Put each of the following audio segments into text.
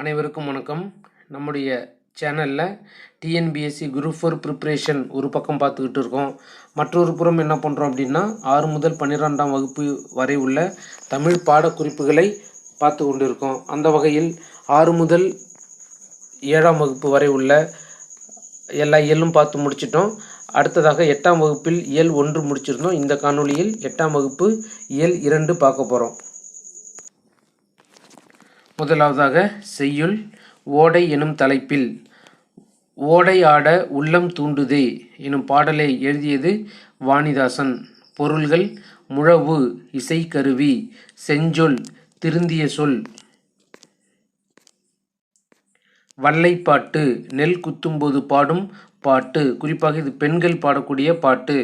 அனைவருக்கும் வணக்கம். நம்முடைய சேனலில் டிஎன்பிஎஸ்சி குரூப் ஃபோர் ப்ரிப்ரேஷன் ஒரு பக்கம் பார்த்துக்கிட்டு இருக்கோம். மற்றொரு புறம் என்ன பண்ணுறோம் அப்படின்னா ஆறு முதல் பன்னிரெண்டாம் வகுப்பு வரை உள்ள தமிழ் பாடக்குறிப்புகளை பார்த்து கொண்டு இருக்கோம் அந்த வகையில் ஆறு முதல் ஏழாம் வகுப்பு வரை உள்ள எல்லா இயலும் பார்த்து முடிச்சிட்டோம். அடுத்ததாக எட்டாம் வகுப்பில் இயல் ஒன்று முடிச்சிருந்தோம். இந்த காணொளியில் எட்டாம் வகுப்பு இயல் இரண்டு பார்க்க போகிறோம் முதலாவதாக செய்யுள் ஓடை எனும் தலைப்பில் ஓடை ஆட உள்ளம் தூண்டுதே எனும் பாடலை எழுதியது வாணிதாசன். பொருள்கள் முழவு இசைக்கருவி செஞ்சொல் திருந்திய சொல். வல்லைப்பாட்டு நெல் குத்தும்போது பாடும் பாட்டு. குறிப்பாக இது பெண்கள் பாடக்கூடிய பாட்டு.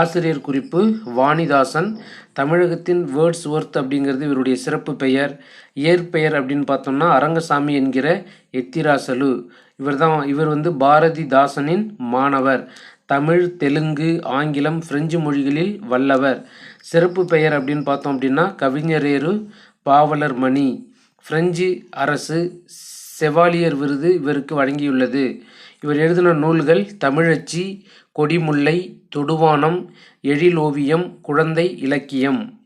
ஆசிரியர் குறிப்பு வாணிதாசன். தமிழகத்தின் வேர்ட்ஸ் ஒர்த் அப்படிங்கிறது இவருடைய சிறப்பு பெயர். இயற்பெயர் அப்படின்னு பார்த்தோம்னா அரங்கசாமி என்கிற எத்திராசலு. இவர் தான் இவர் வந்து பாரதிதாசனின் மாணவர். தமிழ் தெலுங்கு ஆங்கிலம் பிரெஞ்சு மொழிகளில் வல்லவர். சிறப்பு பெயர் அப்படின்னு பார்த்தோம் அப்படின்னா கவிஞரேறு பாவலர் மணி. பிரெஞ்சு அரசு செவாலியர் விருது இவருக்கு வழங்கியுள்ளது. இவர் எழுதின நூல்கள் தமிழச்சி கொடிமுல்லை தொடுவானம் எழிலோவியம் குழந்தை இலக்கியம்.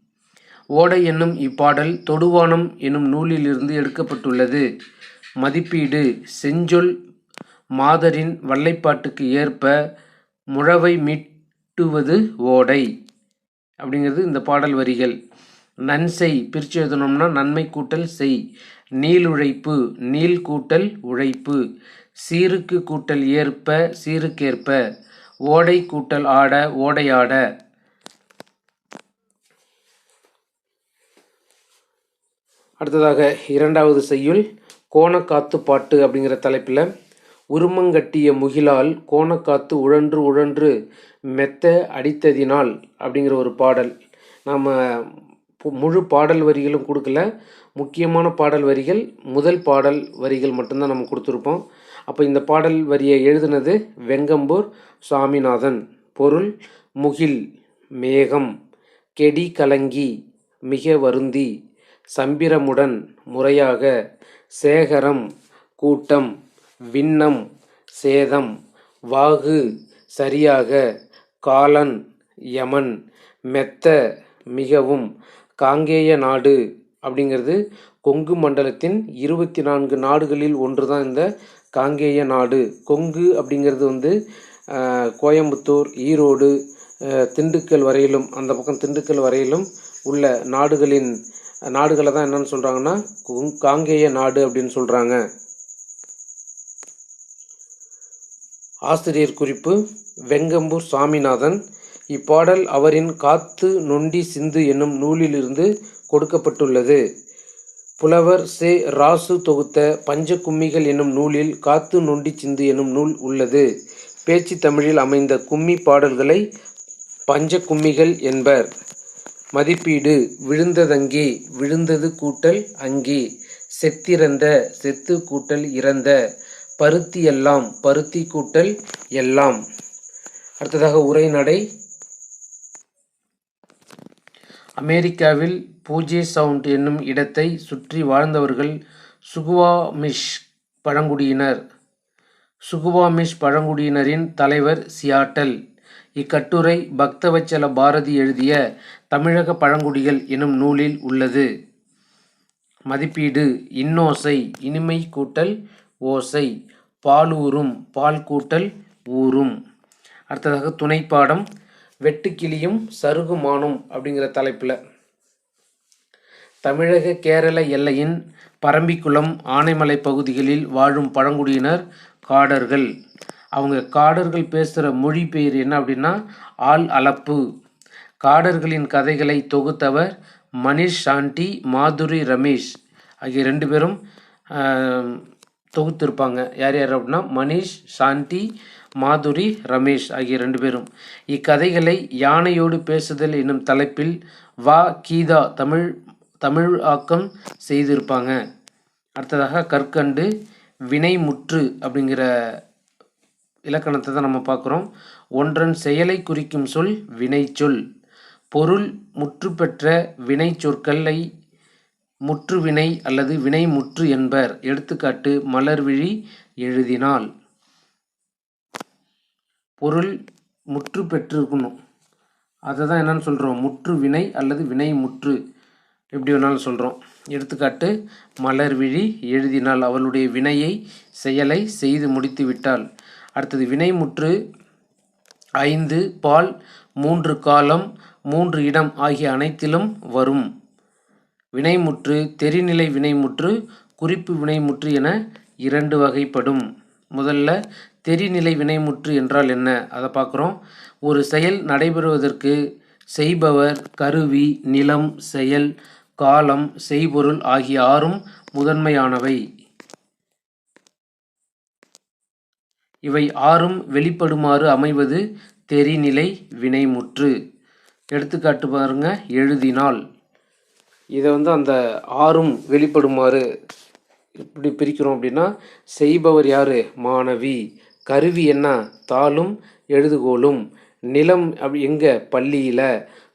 ஓடை என்னும் இப்பாடல் தொடுவானம் என்னும் நூலிலிருந்து எடுக்கப்பட்டுள்ளது. மதிப்பீடு செஞ்சொல் மாதரின் வல்லைப்பாட்டுக்கு ஏற்ப முழவை மீட்டுவது ஓடை. அப்படிங்கிறது இந்த பாடல் வரிகள். நன்செய் பிரித்து எழுதணும்னா நன்மை கூட்டல் செய். நீளுழைப்பு நீள் கூட்டல் உழைப்பு. சீருக்கு கூட்டல் ஏற்ப சீருக்கேற்ப. ஓடை கூட்டல் ஆட ஓடையாட. அடுத்ததாக இரண்டாவது செய்யுள் கோணக்காத்து பாட்டு அப்படிங்கிற தலைப்பில் உருமங்கட்டிய முகிலால் கோணக்காத்து உழன்று உழன்று மெத்த அடித்ததினால் அப்படிங்கிற ஒரு பாடல். நாம் முழு பாடல் வரிகளும் கொடுக்கல முக்கியமான பாடல் வரிகள் முதல் பாடல் வரிகள் மட்டும்தான் நம்ம கொடுத்துருப்போம். அப்போ இந்த பாடல் வரியை எழுதுனது வெங்கம்பூர் சுவாமிநாதன். பொருள் முகில் மேகம் கெடி கலங்கி மிக வருந்தி சம்பிரமுடன் முறையாக சேகரம் கூட்டம் விண்ணம் சேதம் வாகு சரியாக காலன் யமன் மெத்த மிகவும் காங்கேய நாடு அப்படிங்கிறது கொங்கு மண்டலத்தின் இருபத்தி நான்கு நாடுகளில் ஒன்று தான் இந்த காங்கேய நாடு. கொங்கு அப்படிங்கிறது வந்து கோயம்புத்தூர் ஈரோடு திண்டுக்கல் வரையிலும் அந்த பக்கம் திண்டுக்கல் வரையிலும் உள்ள நாடுகளின் நாடுகளை தான் என்னன்னு சொல்கிறாங்கன்னா காங்கேய நாடு அப்படின்னு சொல்கிறாங்க ஆசிரியர் குறிப்பு வெங்கம்பூர் சாமிநாதன். இப்பாடல் அவரின் காத்து நொண்டி சிந்து என்னும் நூலிலிருந்து கொடுக்கப்பட்டுள்ளது. புலவர் சே. ராசு தொகுத்த பஞ்ச கும்மிகள் என்னும் நூலில் காத்து நொண்டி சிந்து என்னும் நூல் உள்ளது. பேச்சு தமிழில் அமைந்த கும்மி பாடல்களை பஞ்ச கும்மிகள் என்பர். மதிப்பீடு விழுந்ததங்கே விழுந்தது கூட்டல் அங்கே. செத்திறந்த செத்து கூட்டல் இறந்த. பருத்தி எல்லாம் பருத்தி கூட்டல் எல்லாம். அடுத்ததாக உரைநடை அமெரிக்காவில் பூஜே சவுண்ட் என்னும் இடத்தை சுற்றி வாழ்ந்தவர்கள் சுகுவாமிஷ் பழங்குடியினர். சுகுவாமிஷ் பழங்குடியினரின் தலைவர் சியாட்டல். இக்கட்டுரை பக்தவச்சல பாரதி எழுதிய தமிழக பழங்குடிகள் எனும் நூலில் உள்ளது. மதிப்பீடு இன்னோசை இனிமை கூட்டல் ஓசை பாலூரும் பால் கூட்டல் ஊரும். அடுத்ததாக துணைப்பாடம் வெட்டுக்கிளியும் சருகுமானும் அப்படிங்கிற தலைப்பில். தமிழக கேரள எல்லையின் பரம்பிக்குளம் ஆனைமலை பகுதிகளில் வாழும் பழங்குடியினர் காடர்கள். அவங்க காடர்கள் பேசுகிற மொழி பெயர் என்ன அப்படின்னா ஆள் அளப்பு. காடர்களின் கதைகளை தொகுத்தவர் மணிஷ் சாண்டி மாதுரி ரமேஷ் ஆகிய ரெண்டு பேரும் தொகுத்திருப்பாங்க. யார் யார் அப்படின்னா மணிஷ் சாந்தி மாதுரி ரமேஷ் ஆகிய ரெண்டு பேரும். இக்கதைகளை யானையோடு பேசுதல் என்னும் தலைப்பில் வா கீதா தமிழ் தமிழ் ஆக்கம் செய்திருப்பாங்க. அடுத்ததாக கற்கண்டு வினைமுற்று அப்படிங்கிற இலக்கணத்தை தான் நம்ம பார்க்குறோம். ஒன்றன் செயலை குறிக்கும் சொல் வினைச்சொல் பொருள் முற்று பெற்ற வினை சொற்களை முற்றுவினை அல்லது வினைமுற்று என்பர். எடுத்துக்காட்டு மலர்விழி எழுதினால். பொருள் முற்று பெற்றிருக்கணும். அதை தான் என்னென்னு சொல்கிறோம் முற்று வினை அல்லது வினை முற்று. எப்படி வேணாலும் சொல்கிறோம் எடுத்துக்காட்டு மலர் விழி எழுதினால் அவளுடைய வினையை செயலை செய்து முடித்து விட்டாள். அடுத்தது வினைமுற்று ஐந்து பால் மூன்று காலம் மூன்று இடம் ஆகிய அனைத்திலும் வரும். வினைமுற்று தெரிநிலை வினைமுற்று குறிப்பு வினைமுற்று என இரண்டு வகைப்படும். முதல்ல தெரிநிலை வினைமுற்று என்றால் என்ன? அதை பார்க்குறோம். ஒரு செயல் நடைபெறுவதற்கு செய்பவர் கருவி நிலம் செயல் காலம் செய்பொருள் ஆகிய ஆறும் முதன்மையானவை. இவை ஆறும் வெளிப்படுமாறு அமைவது தெரிநிலை வினைமுற்று. எடுத்துக்காட்டு பாருங்க எழுதினால். இதை வந்து அந்த ஆறும் வெளிப்படுமாறு இப்படி பிரிக்கிறோம் அப்படின்னா செய்பவர் யார்? மாணவி. கருவி என்ன? தாளும் எழுதுகோலும் நிலம் அப்படி எங்கே? பள்ளியில்.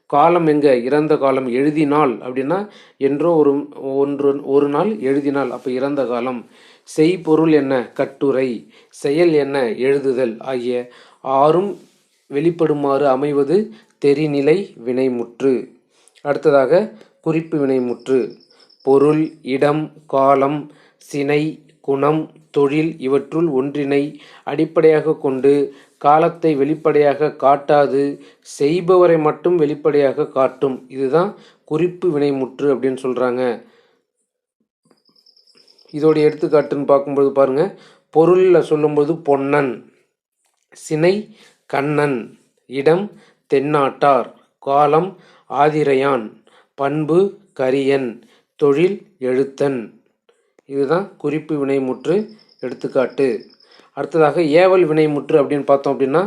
காலம் எங்கே? இறந்த காலம். எழுதினால் அப்படின்னா என்றோ ஒரு ஒன்று ஒரு நாள் எழுதினால் அப்போ இறந்த காலம். செய்பொருள் என்ன? கட்டுரை. செயல் என்ன? எழுதுதல். ஆகிய ஆறும் வெளிப்படுமாறு அமைவது தெரிநிலை வினைமுற்று. அடுத்ததாக குறிப்பு வினைமுற்று. பொருள் இடம் காலம் சினை குணம் தொழில் இவற்றுள் ஒன்றினை அடிப்படையாக கொண்டு காலத்தை வெளிப்படையாக காட்டாது செய்பவரை மட்டும் வெளிப்படையாக காட்டும். இதுதான் குறிப்பு வினைமுற்று அப்படின்னு சொல்கிறாங்க இதோடைய எடுத்துக்காட்டுன்னு பார்க்கும்போது பாருங்க. பொருளில் சொல்லும்போது பொன்னன் சினை கண்ணன் இடம் தென்னாட்டார் காலம் ஆதிரையான் பண்பு கரியன் தொழில் எழுத்தன். இதுதான் குறிப்பு வினைமுற்று எடுத்துக்காட்டு. அடுத்ததாக ஏவல் வினைமுற்று அப்படின்னு பார்த்தோம் அப்படின்னா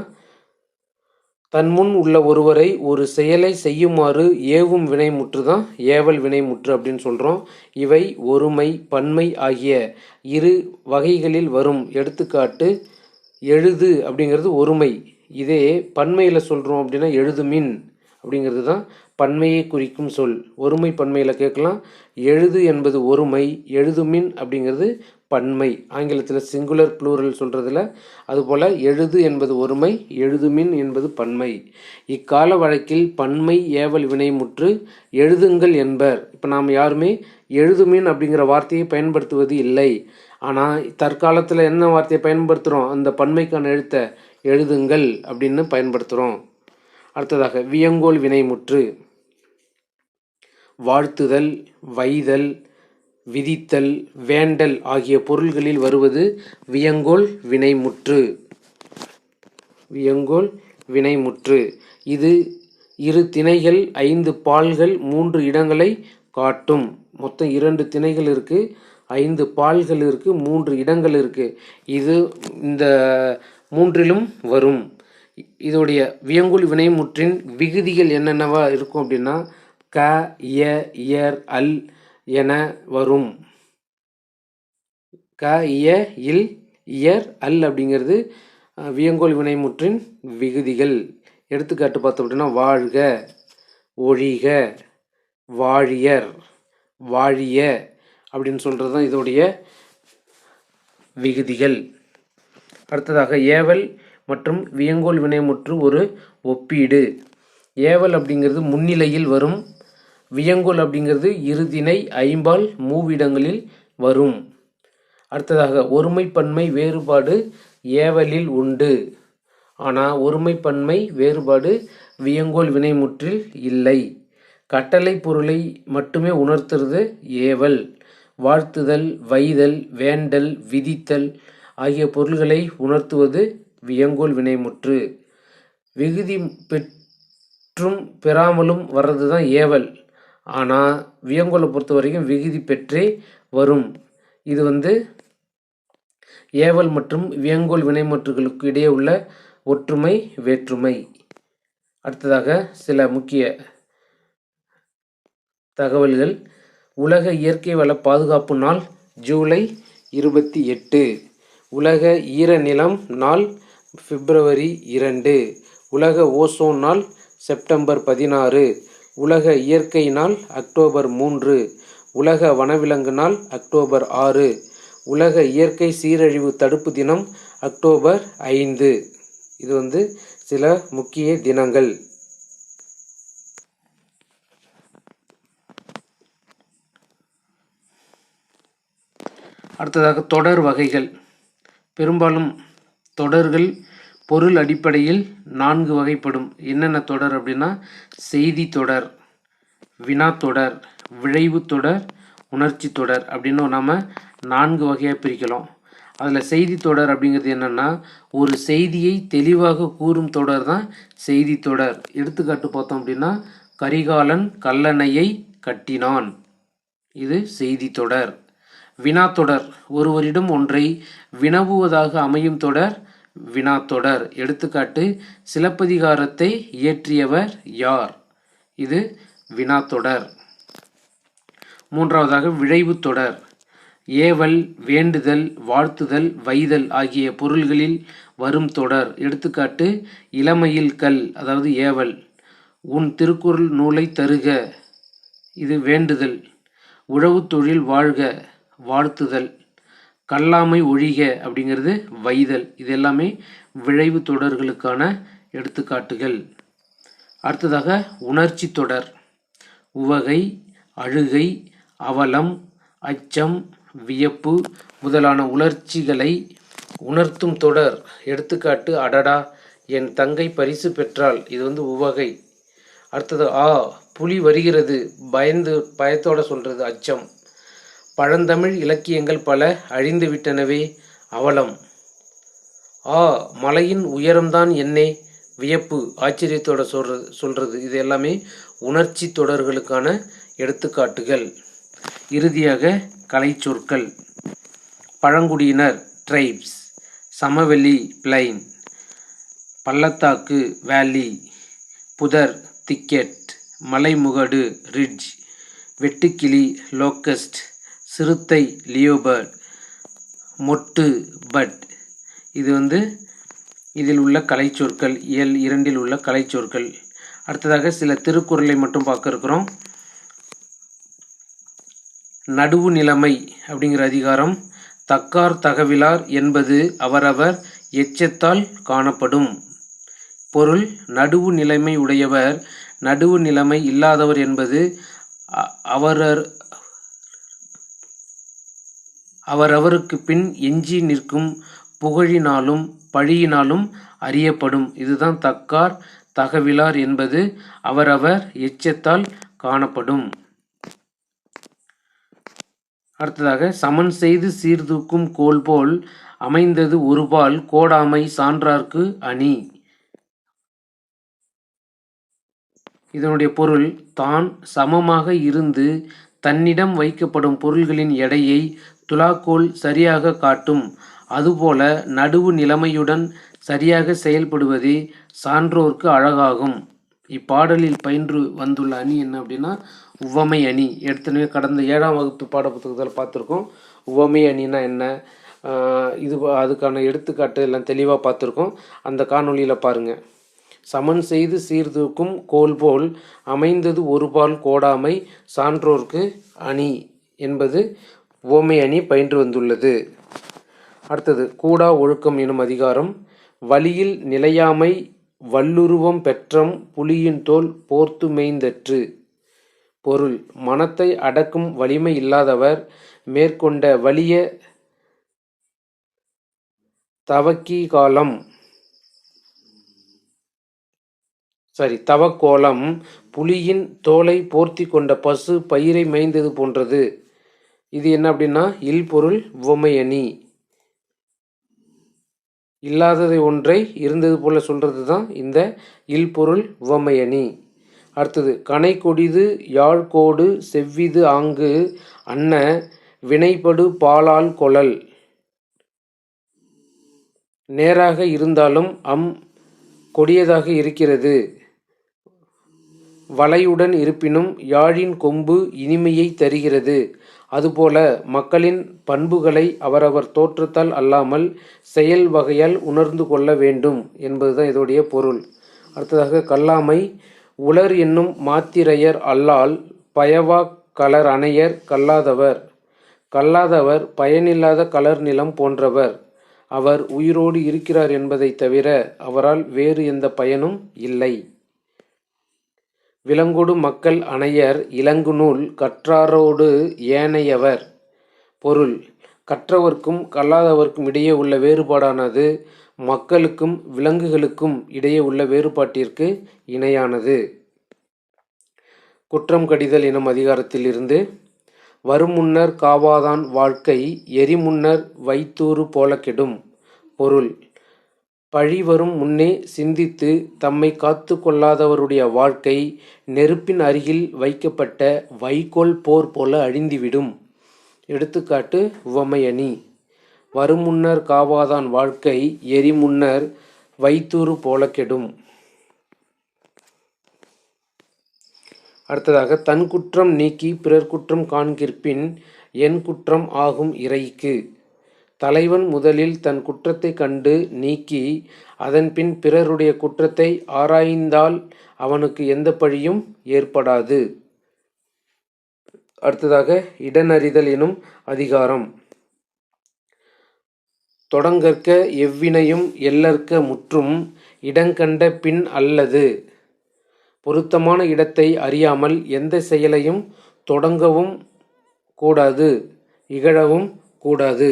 தன் முன் உள்ள ஒருவரை ஒரு செயலை செய்யுமாறு ஏவும் வினைமுற்று தான் ஏவல் வினைமுற்று அப்படின்னு சொல்கிறோம் இவை ஒருமை பன்மை ஆகிய இரு வகைகளில் வரும். எடுத்துக்காட்டு எழுது அப்படிங்கிறது ஒருமை. இதே பன்மையில் சொல்கிறோம் அப்படின்னா எழுதுமின் அப்படிங்கிறது தான் பன்மையை குறிக்கும் சொல். ஒருமை பன்மையில் கேட்கலாம். எழுது என்பது ஒருமை எழுதுமின் அப்படிங்கிறது பன்மை. ஆங்கிலத்தில் சிங்குலர் ப்ளூரல் சொல்கிறதுல அதுபோல் எழுது என்பது ஒருமை எழுதுமின் என்பது பன்மை. இக்கால வழக்கில் பன்மை ஏவல் வினைமுற்று எழுதுங்கள் என்பர். இப்போ நாம் யாருமே எழுதுமின் அப்படிங்கிற வார்த்தையை பயன்படுத்துவது இல்லை. ஆனால் தற்காலத்தில் என்ன வார்த்தையை பயன்படுத்துகிறோம் அந்த பன்மைக்கான எழுத்தை எழுதுங்கள் அப்படின்னு பயன்படுத்துகிறோம் அடுத்ததாக வியங்கோல் வினைமுற்று வாழ்த்துதல் வைதல் விதித்தல் வேண்டல் ஆகிய பொருள்களில் வருவது வியங்கோல் வினைமுற்று. வியங்கோல் வினைமுற்று. இது இரு திணைகள் ஐந்து பால்கள் மூன்று இடங்களை காட்டும். மொத்தம் இரண்டு திணைகள் இருக்குது ஐந்து பால்கள் இருக்குது மூன்று இடங்கள் இருக்குது இது இந்த மூன்றிலும் வரும். இதோடைய வியங்குல் வினைமுற்றின் விகுதிகள் என்னென்னவா இருக்கும் அப்படின்னா க இய இயர் அல் என வரும். க இய இல் இயர் அல் அப்படிங்கிறது வியங்கோல் வினைமுற்றின் விகுதிகள். எடுத்துக்காட்டு பார்த்தோம் அப்படின்னா வாழ்க ஒழிக வாழியர் வாழிய அப்படின்னு சொல்கிறது தான் இதோடைய விகுதிகள். அடுத்ததாக ஏவல் மற்றும் வியங்கோல் வினைமுற்று ஒரு ஒப்பீடு. ஏவல் அப்படிங்கிறது முன்னிலையில் வரும் வியங்கோல் அப்படிங்கிறது இருதிணை ஐம்பால் மூவிடங்களில் வரும். அடுத்ததாக ஒருமைப்பன்மை வேறுபாடு ஏவலில் உண்டு. ஆனால் ஒருமைப்பன்மை வேறுபாடு வியங்கோல் வினைமுற்றில் இல்லை. கட்டளை பொருளை மட்டுமே உணர்த்துறது ஏவல். வாழ்த்துதல் வைதல் வேண்டல் விதித்தல் ஆகிய பொருள்களை உணர்த்துவது வியங்கோல் வினைமுற்று. விகுதி பெற்றும் பெறாமலும் வர்றது தான் ஏவல். ஆனால் வியங்கோலை பொறுத்த வரைக்கும் விகுதி பெற்றே வரும். இது வந்து ஏவல் மற்றும் வியங்கோல் வினைமுற்றுகளுக்கு இடையே உள்ள ஒற்றுமை வேற்றுமை. அடுத்ததாக சில முக்கிய தகவல்கள். உலக இயற்கை வள பாதுகாப்பு நாள் ஜூலை இருபத்தி எட்டு. உலக ஈரநிலம் நாள் பிப்ரவரி இரண்டு. உலக ஓசோன் நாள் செப்டம்பர் பதினாறு. உலக இயற்கை நாள் அக்டோபர் மூன்று. உலக வனவிலங்கு நாள் அக்டோபர் ஆறு. உலக இயற்கை சீரழிவு தடுப்பு தினம் அக்டோபர் ஐந்து. இது வந்து சில முக்கிய தினங்கள். அடுத்ததாக தொடர் வகைகள். பெரும்பாலும் தொடர்கள் பொருள் அடிப்படையில் நான்கு வகைப்படும். என்னென்ன தொடர் அப்படின்னா செய்தி தொடர் வினா தொடர் விழைவு தொடர் உணர்ச்சி தொடர் அப்படின்னு நாம் நான்கு வகையாக பிரிக்கலாம். அதில் செய்தி தொடர் அப்படிங்கிறது என்னென்னா ஒரு செய்தியை தெளிவாக கூறும் தொடர் தான் செய்தி தொடர். எடுத்துக்காட்டு பார்த்தோம் அப்படின்னா கரிகாலன் கல்லணையை கட்டினான். இது செய்தி தொடர். வினாத்தொடர் ஒருவரிடம் ஒன்றை வினவுவதாக அமையும் தொடர் வினாத்தொடர் எடுத்துக்காட்டு சிலப்பதிகாரத்தை இயற்றியவர் யார்? இது வினாத்தொடர் மூன்றாவதாக விழைவு தொடர். ஏவல் வேண்டுதல் வாழ்த்துதல் வைதல் ஆகிய பொருள்களில் வரும் தொடர். எடுத்துக்காட்டு இளமையில் கல் அதாவது ஏவல். உன் திருக்குறள் நூலை தருக. இது வேண்டுதல். உழவு தொழில் வாழ்க. வாழ்த்துதல். கல்லாமை ஒழிக அப்படிங்கிறது வைதல். இது எல்லாமே விளைவு தொடர்களுக்கான எடுத்துக்காட்டுகள். அடுத்ததாக உணர்ச்சி தொடர். உவகை அழுகை அவலம் அச்சம் வியப்பு முதலான உணர்ச்சிகளை உணர்த்தும் தொடர். எடுத்துக்காட்டு அடடா என் தங்கை பரிசு பெற்றாள். இது வந்து உவகை. அடுத்தது ஆ புலி வருகிறது. பயந்து பயத்தோட சொல்கிறது அச்சம். பழந்தமிழ் இலக்கியங்கள் பல அழிந்துவிட்டனவே அவலம். ஆ மலையின் உயரம்தான் என்னே வியப்பு ஆச்சரியத்தோட சொல்றது. சொல்கிறது இது எல்லாமே உணர்ச்சி தொடர்களுக்கான எடுத்துக்காட்டுகள். இறுதியாக கலைச்சொற்கள் பழங்குடியினர் ட்ரைப்ஸ் சமவெளி பிளைன் பள்ளத்தாக்கு வேலி புதர் திக்கெட் மலைமுகடு ரிட்ஜ் வெட்டுக்கிளி லோக்கஸ்ட் சிறுத்தை லியோபர்ட் மொட்டு பட். இது வந்து இதில் உள்ள கலைச்சொற்கள் இயல் இரண்டில் உள்ள கலைச்சொற்கள். அடுத்ததாக சில திருக்குறளை மட்டும் பார்க்க இருக்கிறோம். நடுவு நிலைமை அப்படிங்கிற அதிகாரம் தக்கார் தகவிலார் என்பது அவரவர் எச்சத்தால் காணப்படும். பொருள் நடுவு நிலைமை உடையவர் நடுவு நிலைமை இல்லாதவர் என்பது அவரர் அவரவருக்கு பின் எஞ்சி நிற்கும் புகழினாலும் பழியினாலும் அறியப்படும். இதுதான் தக்கார் தகவிலார் என்பது அவரவர் எச்சத்தால் காணப்படும். அடுத்ததாக சமன் செய்து சீர்தூக்கும் கோல் போல் அமைந்தது ஒருபால் கோடாமை சான்றார்க்கு அணி. இதனுடைய பொருள் தான் சமமாக இருந்து தன்னிடம் வைக்கப்படும் பொருள்களின் எடையை துலாக்கோல் சரியாக காட்டும். அதுபோல நடுவு நிலைமையுடன் சரியாக செயல்படுவதே சான்றோர்க்கு அழகாகும். இப்பாடலில் பயின்று வந்துள்ள அணி என்ன அப்படின்னா உவமை அணி. ஏற்கனவே கடந்த ஏழாம் வகுப்பு பாடப்புத்தகத்தில் பார்த்துருக்கோம். உவமை அணினா என்ன? இது அதுக்கான எடுத்துக்காட்டு எல்லாம் தெளிவாக பார்த்துருக்கோம். அந்த காணொளியில் பாருங்கள் சமன் செய்து சீர்தூக்கும் கோல் போல் அமைந்தது ஒருபால் கோடாமை சான்றோர்க்கு அணி என்பது உவமை அணி பயின்று வந்துள்ளது. அடுத்தது கூடா ஒழுக்கம் எனும் அதிகாரம். வழியில் நிலையாமை வல்லுருவம் பெற்றம் புலியின் தோல் போர்த்து மேய்ந்தற்று. பொருள் மனத்தை அடக்கும் வலிமை இல்லாதவர் மேற்கொண்ட வலிய தவக்கி காலம். சரி தவக்கோலம். புலியின் தோலை போர்த்தி கொண்ட பசு பயிரை மேய்ந்தது போன்றது. இது என்ன அப்படின்னா இல்பொருள் உவமையணி இல்லாததை ஒன்றை இருந்தது போல சொல்கிறது தான் இந்த இல்பொருள் உவமையணி அடுத்தது கனை கொடிது யாழ்கோடு செவ்விது ஆங்கு அன்ன வினைப்படு பாலால் கொளல் நேராக இருந்தாலும் அம் கொடியதாக இருக்கிறது. வலையுடன் இருப்பினும் யாழின் கொம்பு இனிமையை தருகிறது. அதுபோல மக்களின் பண்புகளை அவரவர் தோற்றத்தால் அல்லாமல் செயல் வகையால் உணர்ந்து கொள்ள வேண்டும் என்பதுதான் இதோடைய பொருள். அடுத்ததாக கல்லாமை உலர் என்னும் மாத்திரையர் அல்லால் பயவா கலர் அணையர் கல்லாதவர். கல்லாதவர் பயனில்லாத கலர் நிலம் போன்றவர். அவர் உயிரோடு இருக்கிறார் என்பதைத் தவிர அவரால் வேறு எந்த பயனும் இல்லை. விலங்கொடு மக்கள் அணையர் இலங்குநூல் கற்றாரோடு ஏனையவர். பொருள் கற்றவர்க்கும் கல்லாதவர்க்கும் இடையே உள்ள வேறுபாடானது மக்களுக்கும் விலங்குகளுக்கும் இடையே உள்ள வேறுபாட்டிற்கு இணையானது. குற்றம் கடிதல் எனும் அதிகாரத்திலிருந்து வருமுன்னர் காவாதான் வாழ்க்கை எரிமுன்னர் வைத்தூறு போல கெடும் பொருள் பழி வரும் முன்னே சிந்தித்து தம்மை காத்து கொள்ளாதவருடைய வாழ்க்கை நெருப்பின் அருகில் வைக்கப்பட்ட வைக்கோல் போர் போல அழிந்துவிடும். எடுத்துக்காட்டு உவமையணி. வருமுன்னர் காவாதான் வாழ்க்கை எரிமுன்னர் வைத்தூறு போல கெடும். அடுத்ததாக தன் குற்றம் நீக்கி பிறர் குற்றம் காண்கிற்பின் என் குற்றம் ஆகும் இறைக்கு. தலைவன் முதலில் தன் குற்றத்தை கண்டு நீக்கி அதன்பின் பிறருடைய குற்றத்தை ஆராய்ந்தால் அவனுக்கு எந்த பழியும் ஏற்படாது. அடுத்ததாக இடனறிதல் எனும் அதிகாரம். தொடங்கற்க எவ்வினையும் எல்லற்க முற்றும் இடங்கண்ட பின் அல்லது பொருத்தமான இடத்தை அறியாமல் எந்த செயலையும் தொடங்கவும் கூடாது இகழவும் கூடாது.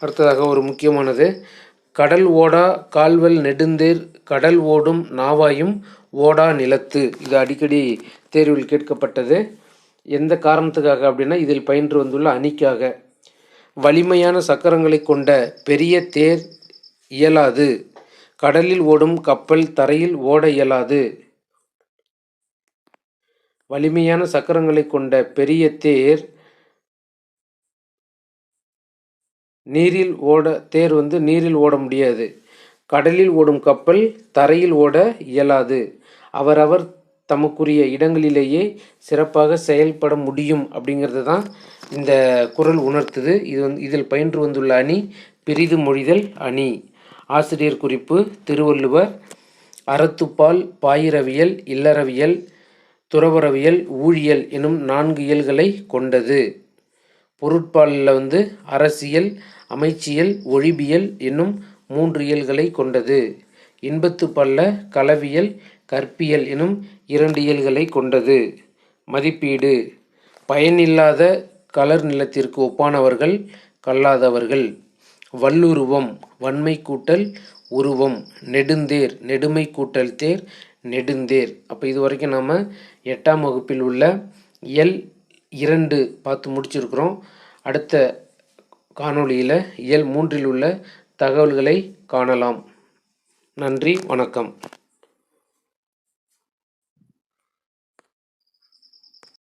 அடுத்ததாக ஒரு முக்கியமானது. கடல் ஓடா கால்வல் நெடுந்தேர் கடல் ஓடும் நாவாயும் ஓடா நிலத்து. இது அடிக்கடி தேர்வில் கேட்கப்பட்டது. எந்த காரணத்துக்காக அப்படின்னா இதில் பயின்று வந்துள்ள அணிக்காக. வலிமையான சக்கரங்களை கொண்ட பெரிய தேர் இயலாது. கடலில் ஓடும் கப்பல் தரையில் ஓட இயலாது. வலிமையான சக்கரங்களை கொண்ட பெரிய தேர் நீரில் ஓட தேர் வந்து நீரில் ஓட முடியாது. கடலில் ஓடும் கப்பல் தரையில் ஓட இயலாது. அவரவர் தமக்குரிய இடங்களிலேயே சிறப்பாக செயல்பட முடியும் அப்படிங்கிறது தான் இந்த குரல் உணர்த்துது. இது வந்து இதில் பயின்று வந்துள்ள அணி பிரிது மொழிதல் அணி. ஆசிரியர் குறிப்பு திருவள்ளுவர் அறத்துப்பால் பாயிரவியல் இல்லறவியல் துறவரவியல் ஊழியல் எனும் நான்கு இயல்களை கொண்டது. பொருட்பாலில் வந்து அரசியல் அமைச்சியல் ஒழிபியல் என்னும் மூன்று இயல்களை கொண்டது. இன்பத்து பல்ல களவியல் கற்பியல் எனும் இரண்டு இயல்களை கொண்டது. மதிப்பீடு. பயனில்லாத கலர் நிலத்திற்கு ஒப்பானவர்கள் கல்லாதவர்கள். வல்லுருவம் வன்மை கூட்டல் உருவம். நெடுந்தேர் நெடுமை கூட்டல் தேர் நெடுந்தேர். அப்போ இது வரைக்கும் நாம் எட்டாம் வகுப்பில் உள்ள எல் இரண்டு பார்த்து முடிச்சிருக்கிறோம். அடுத்த காணொளியில் இயல் மூன்றில் உள்ள தகவல்களை காணலாம். நன்றி வணக்கம்.